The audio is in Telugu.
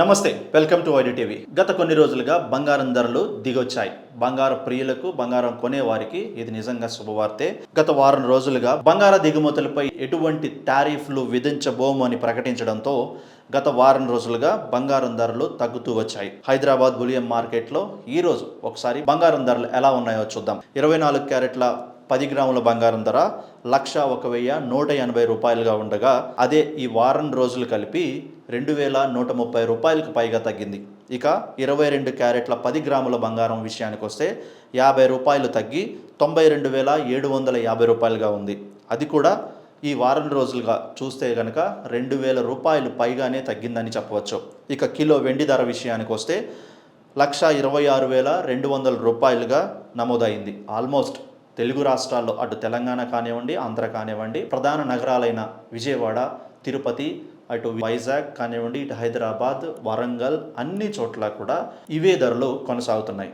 నమస్తే వెల్కమ్ టు ఐడిటీవీ టీవీ. గత కొన్ని రోజులుగా బంగారం ధరలు దిగొచ్చాయి. బంగారు ప్రియులకు బంగారం కొనే వారికి ఇది నిజంగా శుభవార్తే. గత వారం రోజులుగా బంగార దిగుమతులపై ఎటువంటి టారిఫ్లు విధించబోము అని ప్రకటించడంతో గత వారం రోజులుగా బంగారం ధరలు తగ్గుతూ వచ్చాయి. హైదరాబాద్ బులియం మార్కెట్లో ఈ రోజు ఒకసారి బంగారం ధరలు ఎలా ఉన్నాయో చూద్దాం. ఇరవై నాలుగు క్యారెట్ల పది గ్రాముల బంగారం ధర లక్ష ఒక వెయ్యి నూట ఎనభై రూపాయలుగా ఉండగా అదే ఈ వారం రోజులు కలిపి రెండు వేల నూట ముప్పై రూపాయలకు పైగా తగ్గింది. ఇక ఇరవై రెండు క్యారెట్ల పది గ్రాముల బంగారం విషయానికి వస్తే యాభై రూపాయలు తగ్గి తొంభై రెండు వేల ఏడు వందల యాభై రూపాయలుగా ఉంది. అది కూడా ఈ వారం రోజులుగా చూస్తే కనుక రెండు వేల రూపాయలు పైగానే తగ్గిందని చెప్పవచ్చు. ఇక కిలో వెండి ధర విషయానికి వస్తే లక్ష ఇరవై ఆరు వేల రెండు వందల రూపాయలుగా నమోదైంది. ఆల్మోస్ట్ తెలుగు రాష్ట్రాల్లో అటు తెలంగాణ కానివ్వండి ఆంధ్ర కానివ్వండి ప్రధాన నగరాలైన విజయవాడ తిరుపతి అటు వైజాగ్ కానివ్వండి ఇటు హైదరాబాద్ వరంగల్ అన్ని చోట్ల కూడా ఇవే ధరలు కొనసాగుతున్నాయి.